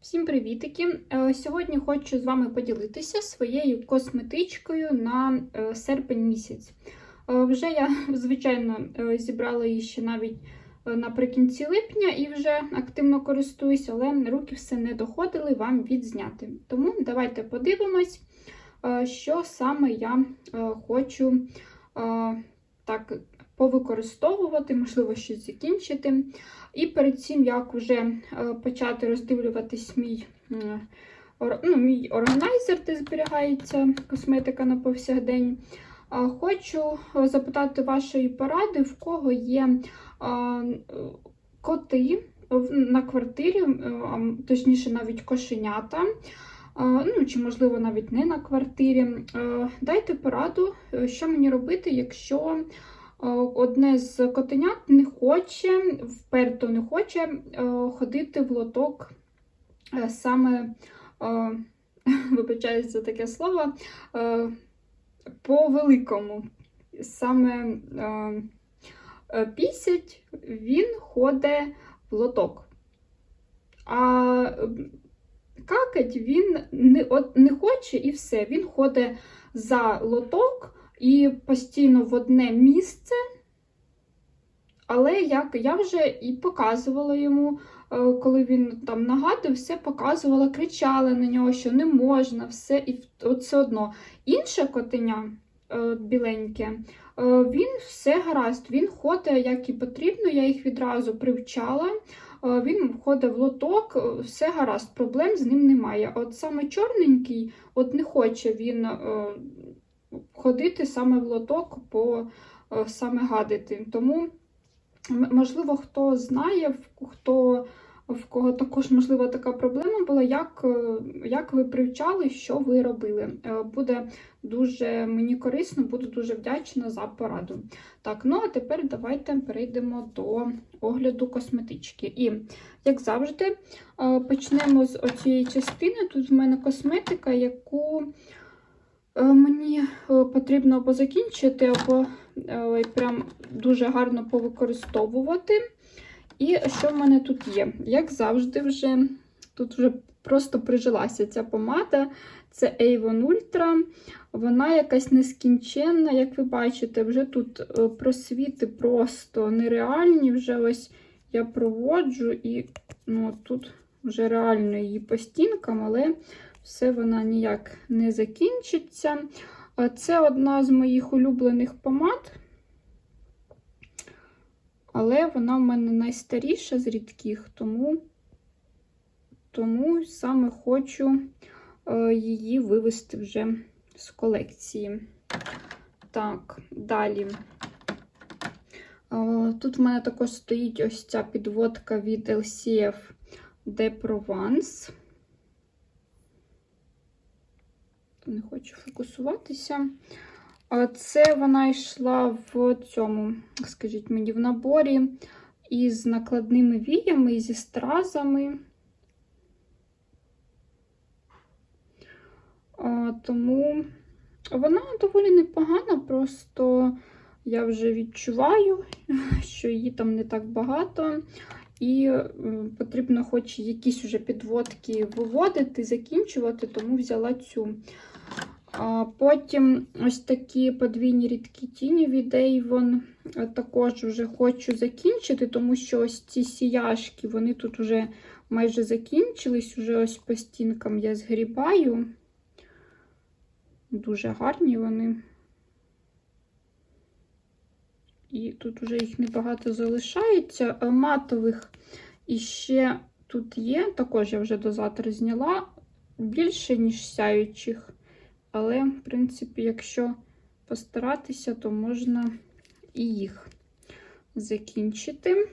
Всім привітики! Е, Сьогодні хочу з вами поділитися своєю косметичкою на е, серпень місяць. Е, Вже я, звичайно, зібрала її ще навіть наприкінці липня і вже активно користуюсь, але руки все не доходили вам відзняти. Тому давайте подивимось, що саме я хочу так повикористовувати, можливо, щось закінчити. І перед цим, як вже е, почати роздивлюватись мій, ну, мій органайзер, де зберігається косметика на повсякдень, хочу е, запитати вашої поради, в кого є коти на квартирі, точніше, навіть кошенята. Ну, чи, можливо, навіть не на квартирі. Е, Дайте пораду, що мені робити, якщо одне з котенят не хоче, вперто не хоче е, ходити в лоток е, саме, е, вибачаюсь за таке слово, е, по великому. Саме е, е, пісять він ходить в лоток. А е, какать він не, не хоче і все. Він ходить за лоток і постійно в одне місце. Але як я вже і показувала йому, е, коли він там нагадував, все показувала, кричала на нього, що не можна, все, і от все одно. Інше котеня е, біленьке, е, він все гаразд, він ходить як і потрібно, я їх відразу привчала. Він входить в лоток, все гаразд, проблем з ним немає. От саме чорненький, от не хоче він ходити саме в лоток, по е, саме гадити. Тому Можливо, хто знає, хто в кого також можливо така проблема була, як, е, як ви привчали, що ви робили. Е, Буде дуже мені корисно, буду дуже вдячна за пораду. Так, ну а тепер давайте перейдемо до огляду косметички. І, як завжди, почнемо з оцієї частини. Тут в мене косметика, яку мені е, потрібно або закінчити, або е, прям дуже гарно повикористовувати. І що в мене тут є? Як завжди, вже тут вже просто прижилася ця помада. Це Avon Ultra. Вона якась нескінченна, як ви бачите, вже тут е, просвіти просто нереальні. Вже ось я проводжу, і ну, тут вже реально її по стінкам, але все вона ніяк не закінчиться. Це одна з моїх улюблених помад. Але вона в мене найстаріша з рідких, тому, тому саме хочу е, її вивести вже з колекції. Так, далі. Е, тут в мене також стоїть ось ця підводка від LCF de Provence. Не хочу фокусуватися. Це вона йшла в цьому, скажіть мені, в наборі із накладними віями, і зі стразами. Тому вона доволі непогана, просто я вже відчуваю, що її там не так багато. І е, потрібно хоч якісь вже підводки виводити, закінчувати, тому взяла цю. Потім ось такі подвійні рідкі тіні від Avon. Е, Також вже хочу закінчити, тому що ось ці сіяшки, вони тут вже майже закінчились, уже ось по стінкам я згрібаю. Дуже гарні вони. І тут вже їх небагато залишається. Матових і іще тут є, також я вже дозатор зняла більше, ніж сяючих. Але, в принципі, якщо постаратися, то можна і їх закінчити.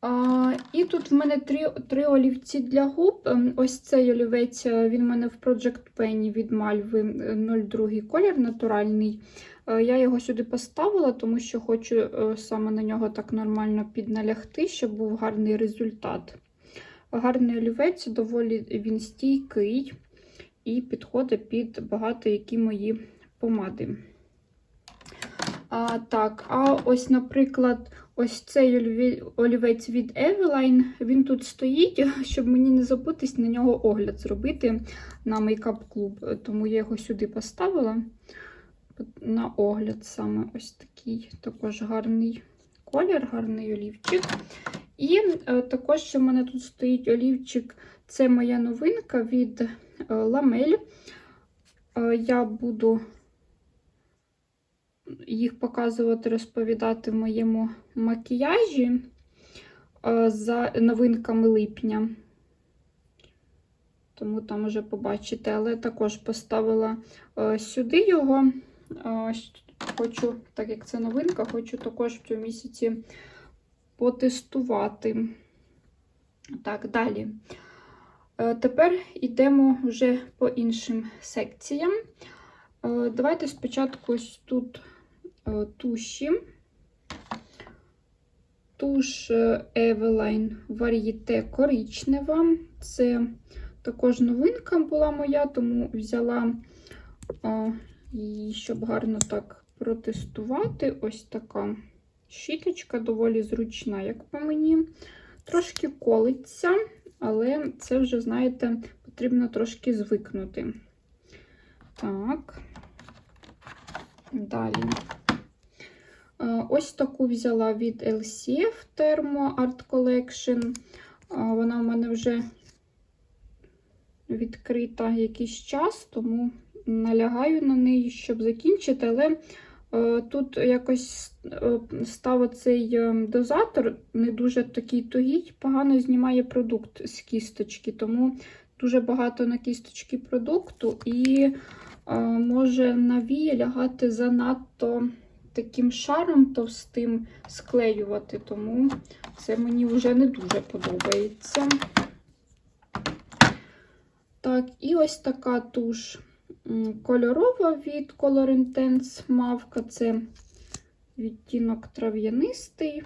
А, і тут в мене три, три олівці для губ. Ем, Ось цей олівець, е, він в мене в Project Penny від Мальви 02 колір натуральний. Е, Я його сюди поставила, тому що хочу е, саме на нього так нормально підналягти, щоб був гарний результат. Гарний олівець, доволі він стійкий і підходить під багато які мої помади. А, Так, а ось, наприклад, ось цей олівець від Eveline. Він тут стоїть, щоб мені не забутись на нього огляд зробити на мейкап клуб. Тому я його сюди поставила на огляд саме ось такий також гарний колір, гарний олівчик. І е, також ще в мене тут стоїть олівчик. Це моя новинка від Ламель. Е, я буду їх показувати, розповідати в моєму макіяжі е, за новинками липня. Тому там вже побачите, але також поставила е, сюди його. Е, Хочу, так як це новинка, хочу також в цьому місяці потестувати. Так, далі. Тепер йдемо вже по іншим секціям. Давайте спочатку ось тут туші. Туш е, Eveline Varieté коричнева. Це також новинка була моя, тому взяла е, її, щоб гарно так протестувати. Ось така щіточка, доволі зручна, як по мені. Трошки колиться, але це вже, знаєте, потрібно трошки звикнути. Так, далі. Е, Ось таку взяла від LCF Thermo Art Collection. Е, Вона в мене вже відкрита якийсь час, тому налягаю на неї, щоб закінчити. Але е, тут якось став цей дозатор не дуже такий тугий, погано знімає продукт з кісточки, тому дуже багато на кісточки продукту і може на вії лягати занадто таким шаром товстим склеювати, тому це мені вже не дуже подобається. Так, і ось така туш кольорова від Color Intense мавка. Це відтінок трав'янистий.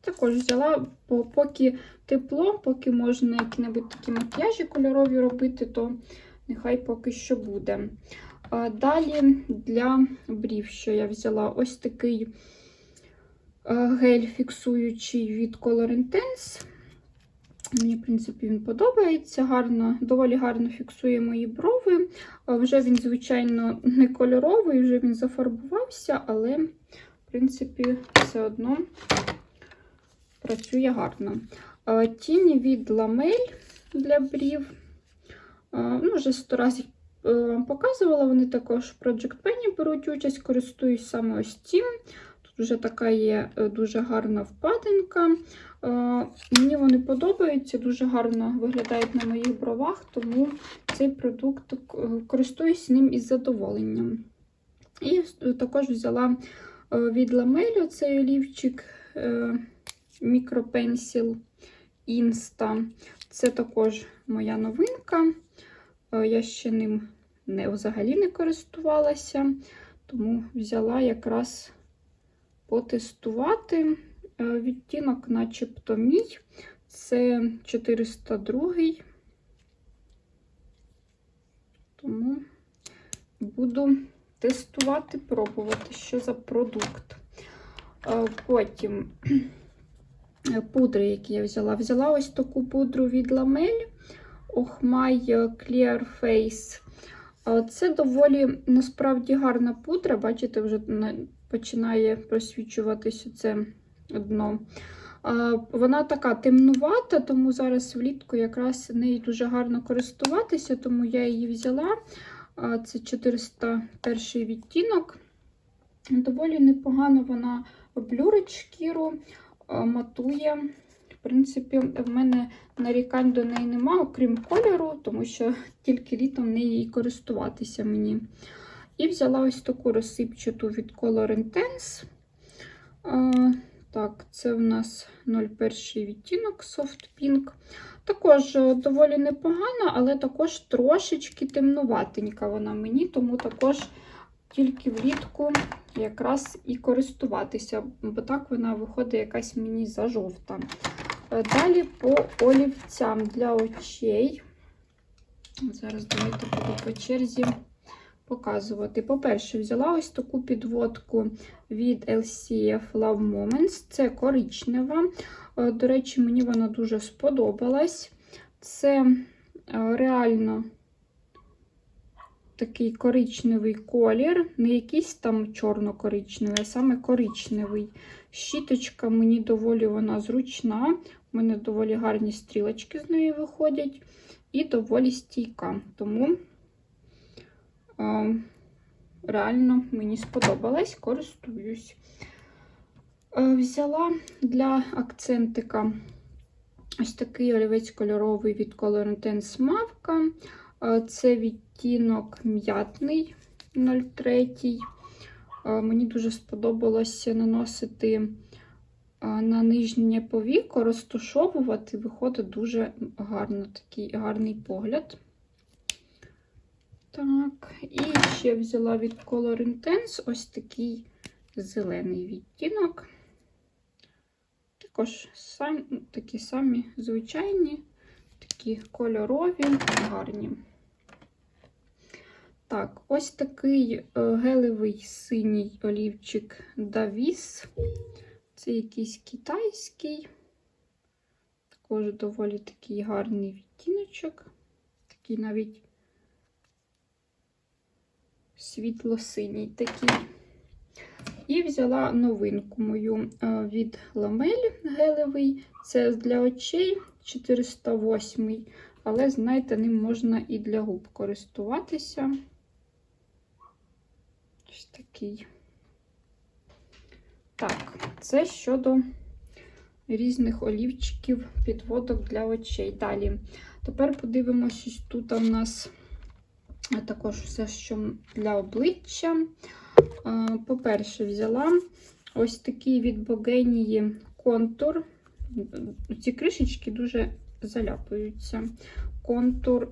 Також взяла, поки тепло, поки можна які-небудь такі макіяжі кольорові робити, то нехай поки що буде. Далі для брів, що я взяла ось такий гель фіксуючий від Color Intense. Мені, в принципі, він подобається. Гарно, доволі гарно фіксує мої брови. Вже він, звичайно, не кольоровий, вже він зафарбувався, але, в принципі, все одно працює гарно. Тіні від ламель для брів. Ну, вже сто разів вам показувала, вони також в Project Penny беруть участь, користуюсь саме ось цим. Тут вже така є е, дуже гарна впадинка. Е, Мені вони подобаються, дуже гарно виглядають на моїх бровах, тому цей продукт е, користуюсь ним із задоволенням. І е, також взяла е, від ламелю цей олівчик е, мікропенсіл Insta. Це також моя новинка. Е, Я ще ним не, взагалі не користувалася, тому взяла якраз потестувати. Е, Відтінок, начебто, мій. Це 402. Тому буду тестувати, пробувати, що за продукт. Е, Потім е, пудри, які я взяла. Взяла ось таку пудру від Ламель. Охмай Clear Face. Це доволі насправді гарна пудра. Бачите, вже починає просвічуватися це дно. Вона така темнувата, тому зараз влітку якраз нею дуже гарно користуватися, тому я її взяла. Це 401 відтінок. Доволі непогано вона блюрить шкіру, матує. Принципі, в мене нарікань до неї нема, окрім кольору, тому що тільки літом нею користуватися мені. І взяла ось таку розсипчату від Color Intense. Так, це в нас 01 відтінок Soft Pink. Також е, доволі непогана, але також трошечки темнуватенька вона мені, тому також тільки влітку якраз і користуватися, бо так вона виходить якась мені зажовта. Е, Далі по олівцям для очей. Зараз давайте буду по черзі показувати. По-перше, взяла ось таку підводку від LCF Love Moments. Це коричнева. Е, До речі, мені вона дуже сподобалась. Це е, реально такий коричневий колір, не якийсь там чорно-коричневий, а саме коричневий. Щіточка мені доволі вона зручна. У мене доволі гарні стрілочки з неї виходять, і доволі стійка. Тому е, реально мені сподобалась, користуюсь. Е, взяла для акцентика ось такий олівець кольоровий від Color Intense Мавка. Е, Це відтінок м'ятний 03. Е, Мені дуже сподобалося наносити на нижнє повіко, розтушовувати, виходить дуже гарно, такий гарний погляд. Так, і ще взяла від Color Intense ось такий зелений відтінок. Також сам, такі самі звичайні, такі кольорові, гарні. Так, ось такий е, гелевий синій олівчик Давіс. Це якийсь китайський. Також доволі такий гарний відтіночок. Такий навіть світло-синій такий. І взяла новинку мою е, від Ламель гелевий. Це для очей 408 але, знаєте, ним можна і для губ користуватися. Ось такий. Так, це щодо різних олівчиків, підводок для очей. Далі. Тепер подивимося, тут у нас також все, що для обличчя. По-перше, взяла ось такий від Богенії контур. Ці кришечки дуже заляпуються. Контур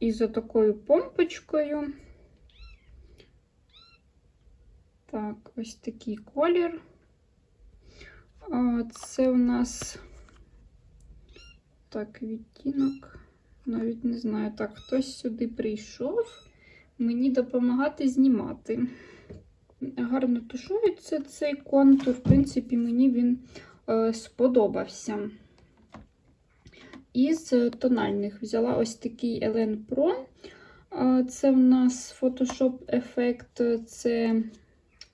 із такою помпочкою. Так, ось такий колір. Це у нас так, відтінок. Навіть не знаю, так, хтось сюди прийшов мені допомагати знімати. Гарно тушується цей контур, в принципі, мені він е, сподобався. Із тональних взяла ось такий Elen Pro. Це в нас Photoshop Effect, це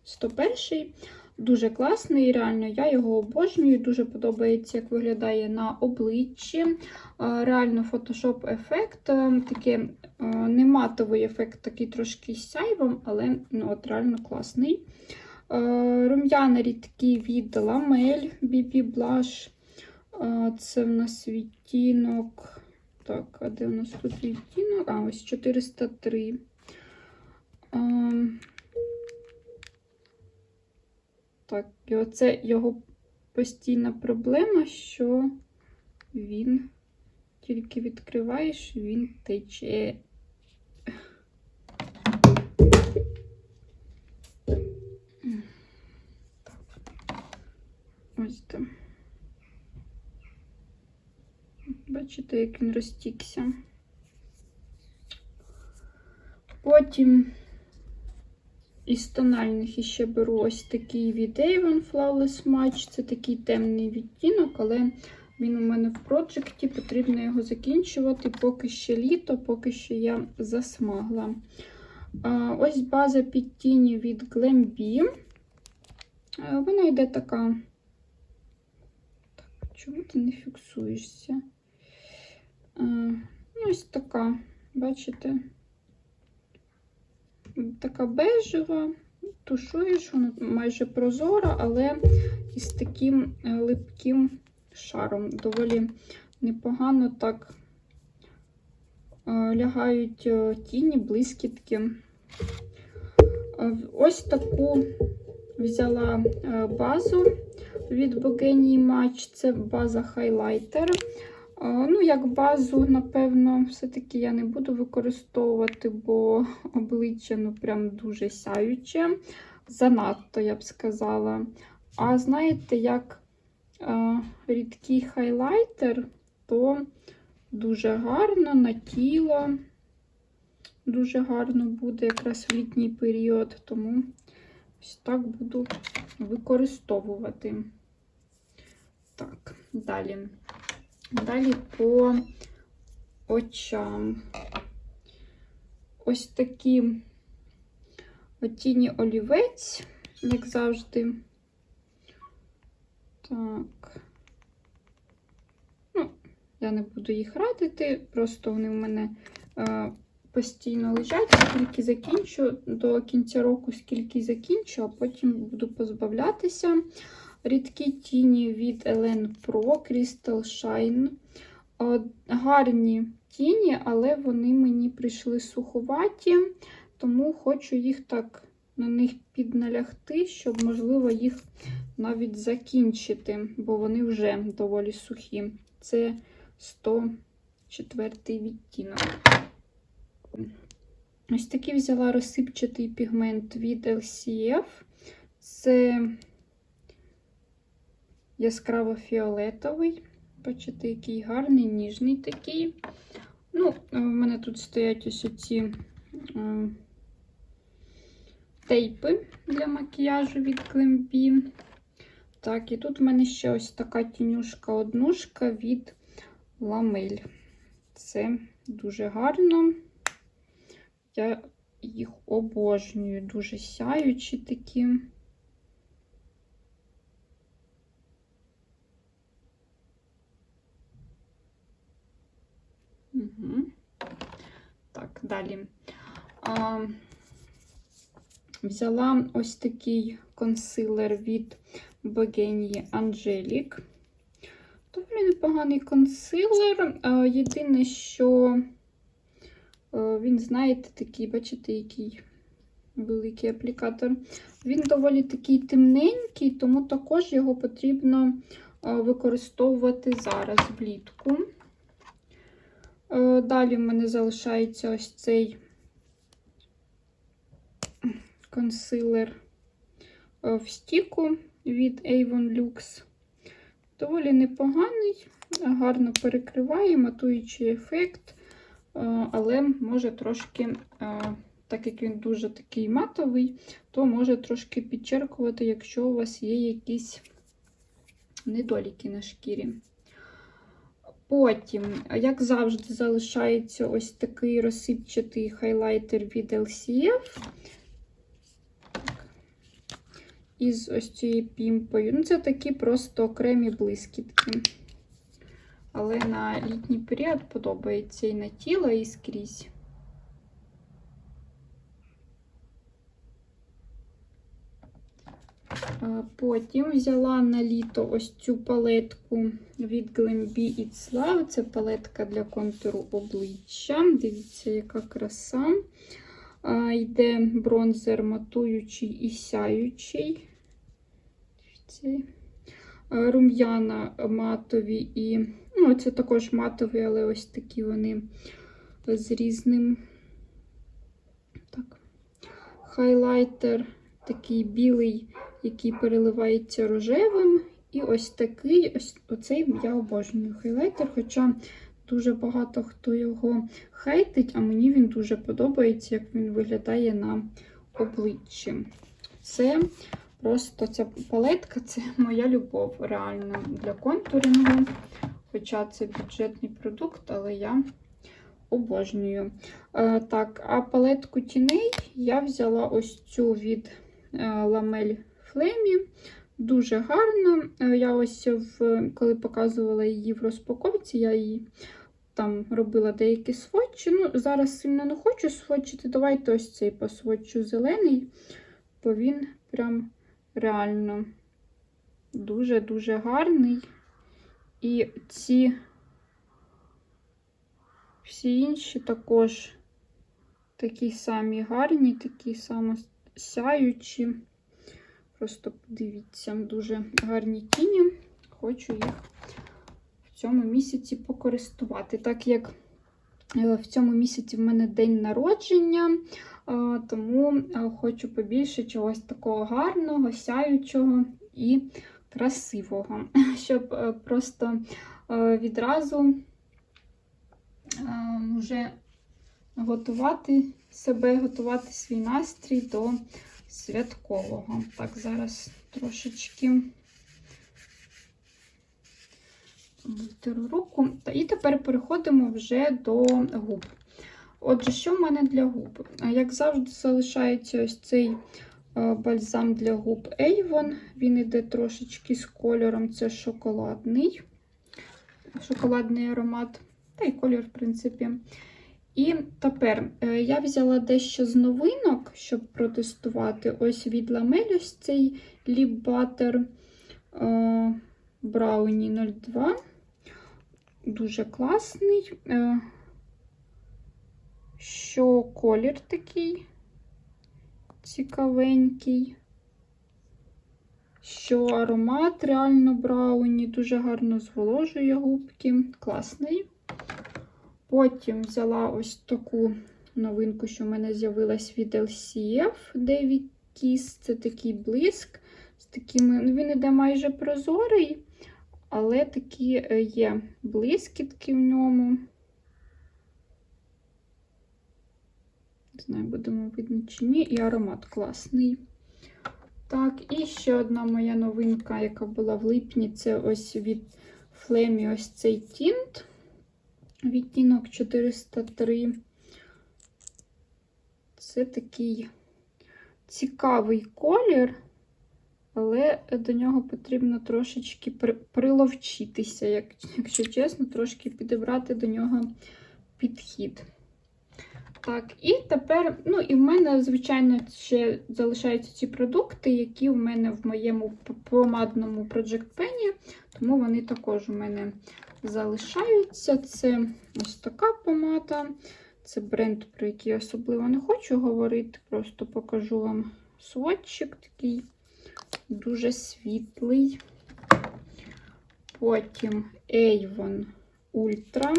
101 Дуже класний, реально, я його обожнюю. Дуже подобається, як виглядає на обличчі. Е, Реально, Photoshop ефект, е, такий не матовий ефект, такий трошки з сяйвом, але ну, от реально класний. Е, Рум'яна рідкі від Ламель BB Blush. Е, Це в нас відтінок. Так, а де у нас тут відтінок? А, ось 403. Так, і оце його постійна проблема, що він тільки відкриваєш, він тече. Ось там. Бачите, як він розтікся. Потім із тональних іще беру ось такий від Avon Flawless Match. Це такий темний відтінок, але він у мене в проджекті, потрібно його закінчувати, поки ще літо, поки що я засмагла. Ось база під тіні від Glambi. А, Вона йде така. Так, чому ти не фіксуєшся? Ну, Ось така, бачите? Така бежева, тушуєш, вона майже прозора, але із таким е, липким шаром. Доволі непогано так е, лягають е, тіні, блискітки. Ось таку взяла базу від Bogeny Match, це база хайлайтер. Ну, як базу, напевно, все-таки я не буду використовувати, бо обличчя ну, прям дуже сяюче. Занадто, я б сказала. А знаєте, як е, рідкий хайлайтер, то дуже гарно на тіло. дуже гарно буде якраз в літній період, тому ось так буду використовувати. Так, далі. Далі по очам. Ось такі тіні олівець, як завжди. Так. Ну, я не буду їх радити, просто вони в мене е, постійно лежать, скільки закінчу, до кінця року, скільки закінчу, а потім буду позбавлятися. Рідкі тіні від Elen Pro Crystal Shine. Гарні тіні, але вони мені прийшли суховаті, тому хочу їх так на них підналягти, щоб, можливо, їх навіть закінчити, бо вони вже доволі сухі. Це 104 відтінок. Ось такий взяла розсипчатий пігмент від LCF. Це яскраво фіолетовий. Бачите, який гарний, ніжний такий. Ну, У мене тут стоять ось ці е, тейпи для макіяжу від Клембі. Так, і тут в мене ще ось така тінюшка-однушка від Ламель. Це дуже гарно. Я їх обожнюю, дуже сяючі такі. Так, далі. А, Взяла ось такий консилер від Богенії Angelic. Доволі непоганий консилер. А, єдине, що а, він, знаєте, такий, бачите, який великий аплікатор. Він доволі такий темненький, тому також його потрібно а, використовувати зараз влітку. Е, Далі в мене залишається ось цей консилер е, в стіку від Avon Lux. Доволі непоганий, гарно перекриває, матуючий ефект, е, але може трошки, так як він дуже такий матовий, то може трошки підчеркувати, якщо у вас є якісь недоліки на шкірі. Потім, як завжди, залишається ось такий розсипчатий хайлайтер від LCF. Із ось цією пімпою. Ну, це такі просто окремі блискітки. Але на літній період подобається і на тіло, і скрізь. Потім взяла на літо ось цю палетку від Glambi It's Love. Це палетка для контуру обличчя. Дивіться, яка краса. Йде бронзер матуючий і сяючий. Рум'яна матові і, ну, це також матові, але ось такі вони з різним. Так. Хайлайтер такий білий який переливається рожевим. І ось такий, ось оцей я обожнюю хайлайтер, хоча дуже багато хто його хейтить, а мені він дуже подобається, як він виглядає на обличчі. Це просто ця палетка це моя любов реально для контурингу. Хоча це бюджетний продукт, але я обожнюю. Е, так, а палетку тіней я взяла ось цю від Ламель флемі. Дуже гарно. Е, я ось, в, коли показувала її в розпаковці, я її там робила деякі сводчі. Ну, Зараз сильно не хочу сводчити. Давайте ось цей посводчу зелений, бо він прям реально дуже-дуже гарний. І ці всі інші також такі самі гарні, такі само сяючі. Просто подивіться, дуже гарні тіні. Хочу їх в цьому місяці покористувати. Так як е, в цьому місяці в мене день народження, е, тому е, хочу побільше чогось такого гарного, сяючого і красивого, щоб просто відразу вже готувати себе, готувати свій настрій до святкового. Так, зараз трошечки витеру руку. І тепер переходимо вже до губ. Отже, що в мене для губ? Як завжди, залишається ось цей е, бальзам для губ Avon. Він іде трошечки з кольором, це шоколадний, шоколадний аромат, та й колір, в принципі. І тепер е, я взяла дещо з новинок, щоб протестувати. Ось від Lamel ось цей Lip Butter е, Brownie 02. Дуже класний. Е, Що колір такий цікавенький. Що аромат реально брауні, дуже гарно зволожує губки. Класний. Потім взяла ось таку новинку, що в мене з'явилась від LCF 9 Kiss. Це такий блиск. З такими, ну, він іде майже прозорий, але такі е, є блискітки в ньому. Не знаю, будемо видно чи ні, і аромат класний. Так, і ще одна моя новинка, яка була в липні, це ось від Флемі ось цей тінт. Відтінок 403. Це такий цікавий колір, але до нього потрібно трошечки при- приловчитися, як, якщо чесно, трошки підібрати до нього підхід. Так, і тепер, ну, і в мене, звичайно, ще залишаються ці продукти, які в мене в моєму помадному Project Penny, тому вони також у мене залишаються. Це ось така помада. Це бренд, про який я особливо не хочу говорити. Просто покажу вам сводчик такий дуже світлий. Потім Avon Ultra.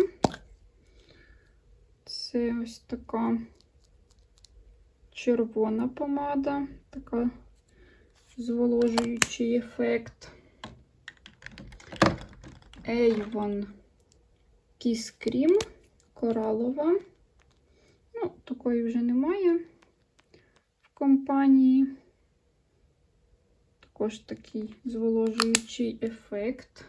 Це ось така червона помада, така зволожуючий ефект. Avon Kiss Cream коралова. Ну, такої вже немає в компанії. Також такий зволожуючий ефект.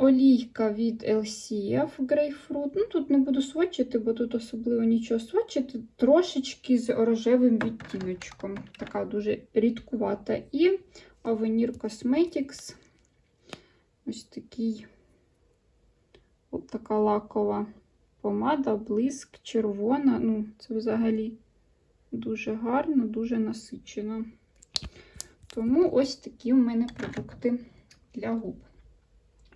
Олійка від LCF Greyfruit. Ну, тут не буду сводчити, бо тут особливо нічого сводчити. Трошечки з рожевим відтіночком. Така дуже рідкувата. І Avenir Cosmetics. Ось такий, от така лакова помада, блиск, червона. Ну, це взагалі дуже гарно, дуже насичено. Тому ось такі у мене продукти для губ.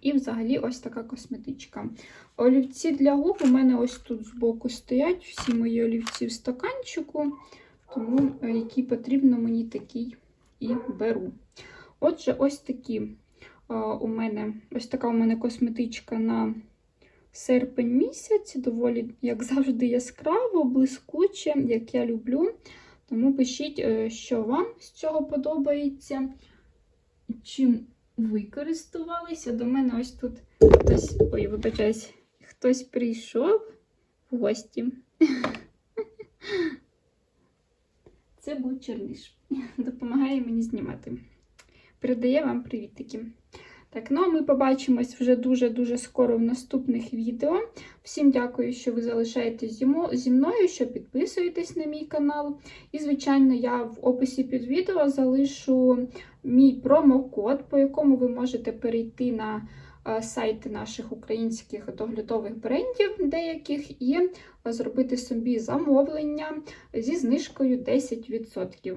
І взагалі ось така косметичка. Олівці для губ у мене ось тут збоку стоять. Всі мої олівці в стаканчику, тому е, які потрібно, мені такі і беру. Отже, ось такі е, у мене ось така у мене косметичка на серпень місяць. Доволі, як завжди, яскраво, блискуче, як я люблю. Тому пишіть, е, що вам з цього подобається. Чим ви користувалися? До мене ось тут хтось, ой, вибачаюсь, хтось прийшов в гості. Це був черниш. Допомагає мені знімати. Передає вам привітики. Так, ну а ми побачимось вже дуже-дуже скоро в наступних відео. Всім дякую, що ви залишаєтесь зі мною, що підписуєтесь на мій канал. І, звичайно, я в описі під відео залишу мій промокод, по якому ви можете перейти на е, сайти наших українських доглядових брендів деяких і зробити собі замовлення зі знижкою 10%.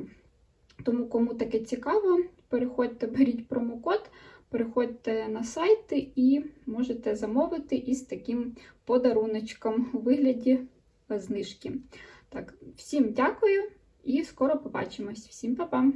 Тому, кому таке цікаво, переходьте, беріть промокод. Переходьте на сайти і можете замовити із таким подаруночком у вигляді знижки. Так, всім дякую і скоро побачимось. Всім па-па!